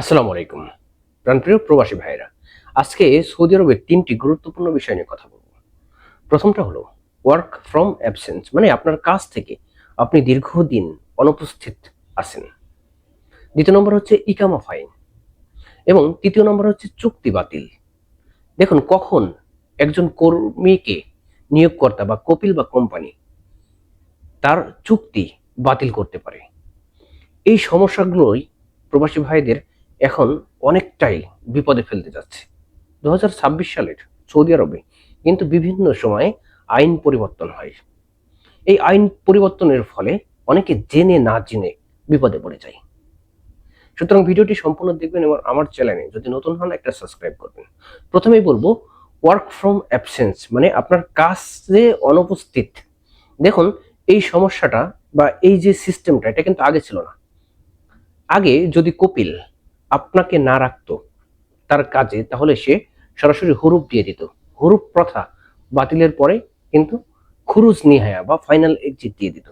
আসসালামু আলাইকুম। প্রাণপ্রিয় প্রবাসী ভাইরা আজকে সৌদি আরবের তিনটি গুরুত্বপূর্ণ বিষয় নিয়ে কথা বলব। প্রথমটা হলো ওয়ার্ক ফ্রম অ্যাবসেন্স মানে আপনার কাজ থেকে আপনি দীর্ঘদিন অনুপস্থিত আছেন। দ্বিতীয় নম্বর হচ্ছে ইকামা ফাইন এবং তৃতীয় নম্বর হচ্ছে চুক্তি বাতিল। দেখুন, কখন একজন কর্মীকে নিয়োগকর্তা বা কপিল বা কোম্পানি তার চুক্তি বাতিল করতে পারে। এই সমস্যাগুলোই প্রবাসী ভাইদের এখন অনেকটাই বিপদে ফেলতে যাচ্ছে। দু হাজার ছাব্বিশ সালের সৌদি আরবে কিন্তু বিভিন্ন সময়ে আইন পরিবর্তন হয়। এই আইন পরিবর্তনের ফলে অনেকে জেনে না জেনে বিপদে পড়ে যায়। সুতরাং ভিডিওটি সম্পূর্ণ দেখবেন এবং আমার চ্যানেলে যদি নতুন হন একটা সাবস্ক্রাইব করবেন। প্রথমেই বলব ওয়ার্ক ফ্রম অ্যাবসেন্স মানে আপনার কাজে অনুপস্থিত। দেখুন, এই সমস্যাটা বা এই যে সিস্টেমটা এটা কিন্তু আগে ছিল না। আগে যদি কপিল আপনাকে না রাখতো তার কাজে, তাহলে সে সরাসরি হুরুপ দিয়ে দিত। হুরুপ প্রথা বাতিলের পরে কিন্তু খুরুজ নিহায়া বা ফাইনাল এক্সিট দিয়ে দিত।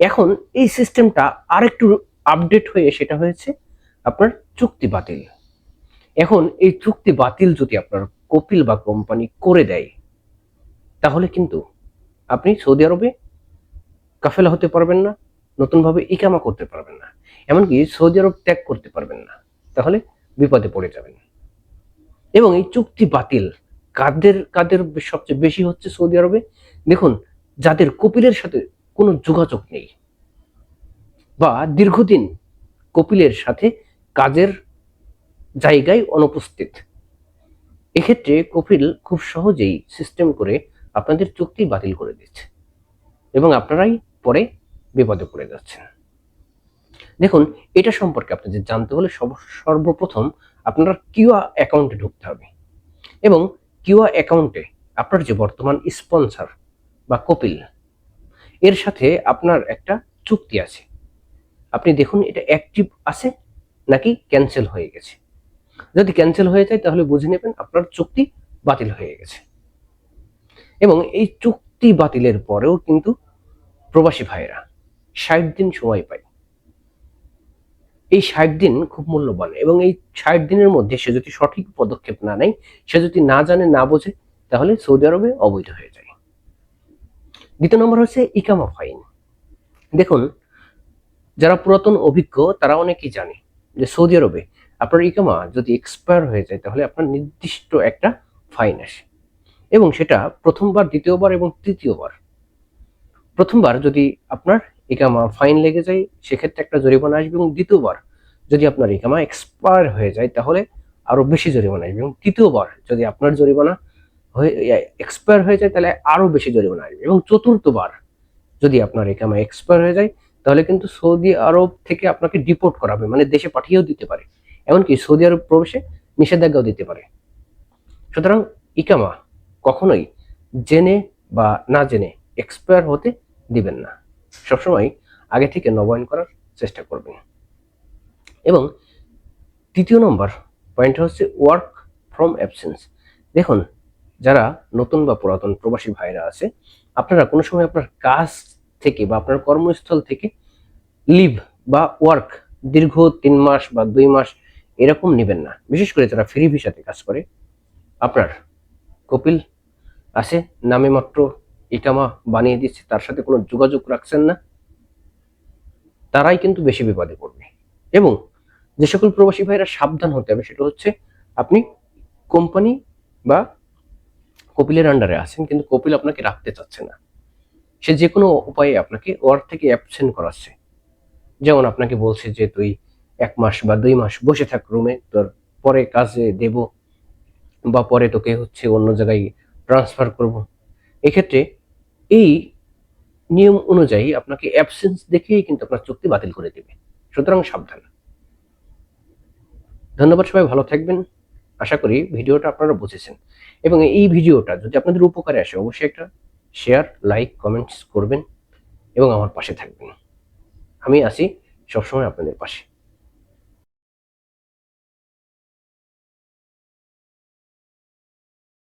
এখন এই সিস্টেমটা আরেকটু আপডেট হয়ে সেটা হয়েছে আপনার চুক্তি বাতিল। এখন এই চুক্তি বাতিল যদি আপনার কপিল বা কোম্পানি করে দেয়, তাহলে কিন্তু আপনি সৌদি আরবে কাফেলা হতে পারবেন না। নতুনভাবে ইকামা করতে পারবেন না। এমনকি সৌদি আরব ত্যাগ করতে পারবেন না। তাহলে বিপদে পড়ে যাবেন। এবং এই চুক্তি বাতিল কাদের কাদের সবচেয়ে বেশি হচ্ছে সৌদি আরবে? দেখুন, যাদের কপিলের সাথে কোনো যোগাযোগ নেই বা দীর্ঘদিন কপিলের সাথে কাজের জায়গায় অনুপস্থিত, এক্ষেত্রে কপিল খুব সহজেই সিস্টেম করে আপনাদের চুক্তি বাতিল করে দিচ্ছে। এবং আপনারাই পরে বিপদে পড়ে যাচ্ছেন। দেখুন, এটা সম্পর্কে আপনাদের জানতে হলে সর্বপ্রথম আপনার কিউআ অ্যাকাউন্টে ঢুকতে হবে। এবং কিউআ অ্যাকাউন্টে আপনার যে বর্তমান স্পন্সর বা কপিল, এর সাথে আপনার একটা চুক্তি আছে। আপনি দেখুন, এটা অ্যাক্টিভ আছে নাকি ক্যান্সেল হয়ে গেছে। যদি ক্যান্সেল হয়ে যায়, তাহলে বুঝে নেবেন আপনার চুক্তি বাতিল হয়ে গেছে। এবং এই চুক্তি বাতিলের পরেও কিন্তু প্রবাসী ভাইয়েরা ষাট দিন সময় পায়। এই ষাট দিন খুব মূল্যবান এবং এই ষাট দিনের মধ্যে সে যদি সঠিক পদক্ষেপ না নেয়, সে যদি না জানে, না বোঝে, তাহলে সৌদি আরবে অবৈধ হয়ে যায়। দ্বিতীয় নম্বর হচ্ছে ইকামা ফাইন দেখুন, যারা পুরাতন অভিজ্ঞ, তারা অনেকেই জানে যে সৌদি আরবে আপনার ইকামা যদি এক্সপায়ার হয়ে যায়, তাহলে আপনার নির্দিষ্ট একটা ফাইন আসে এবং সেটা প্রথমবার, দ্বিতীয়বার এবং তৃতীয়বার। প্রথমবার যদি আপনার ইকামা ফাইন লেগে যায়, সেক্ষেত্রে একটা জরিমানা আসবে এবং দ্বিতীয়বার যদি আপনার ইকামা এক্সপায়ার হয়ে যায়, তাহলে আরও বেশি জরিমানা আসবে এবং তৃতীয়বার যদি আপনার জরিমানা হয়ে এক্সপায়ার হয়ে যায়, তাহলে আরও বেশি জরিমানা আসবে এবং চতুর্থবার যদি আপনার ইকামা এক্সপায়ার হয়ে যায়, তাহলে কিন্তু সৌদি আরব থেকে আপনাকে ডিপোর্ট করাবে মানে দেশে পাঠিয়েও দিতে পারে। এমনকি সৌদি আরব প্রবেশে নিষেধাজ্ঞাও দিতে পারে। সুতরাং ইকামা কখনোই জেনে বা না জেনে এক্সপায়ার হতে দিবেন না। সবসময় আগে থেকে নবায়ন করার চেষ্টা করবেন। এবং তৃতীয় নম্বর পয়েন্ট হচ্ছে ওয়ার্ক ফ্রম অ্যাবসেন্স দেখুন, যারা নতুন বা পুরাতন প্রবাসী ভাইরা আছে, আপনারা কোনো সময় আপনার কাজ থেকে বা আপনার কর্মস্থল থেকে লিভ বা ওয়ার্ক দীর্ঘ তিন মাস বা দুই মাস এরকম নেবেন না। বিশেষ করে যারা ফ্রি ভিসাতে কাজ করে, আপনার কপিল আছে, নামে মাত্র ইকামা বানিয়ে দিচ্ছে, তার সাথে কোনো যোগাযোগ রাখছেন না। তারাই কিন্তু বেশি বিপদে পড়বে। এবং যে সকল প্রবাসী ভাইরা সাবধান হতে হবে, সেটা হচ্ছে আপনি কোম্পানি বা কপিলের আন্ডারে আছেন, কিন্তু কপিল আপনাকে রাখতে চাচ্ছে না। সে যে কোনো উপায়ে আপনাকে ওয়ার্ক থেকে অ্যাবসেন্ট করাচ্ছে। যেমন আপনাকে বলছে যে, তুই এক মাস বা দুই মাস বসে থাক রুমে, তোর পরে কাজে দেব বা পরে তোকে হচ্ছে অন্য জায়গায় ট্রান্সফার করব। এক্ষেত্রে এই নিয়ম অনুযায়ী আপনাকে অ্যাবসেন্স দেখিয়েই কিন্তু আপনার চুক্তি বাতিল করে দেবে। সুতরাং সাবধান। ধন্যবাদ সবাই, ভালো থাকবেন। আশা করি ভিডিওটা আপনারা বুঝেছেন। এবং এই ভিডিওটা যদি আপনাদের উপকারে আসে, অবশ্যই একটা শেয়ার লাইক কমেন্টস করবেন এবং আমার পাশে থাকবেন। আমি আছি সবসময় আপনাদের পাশে।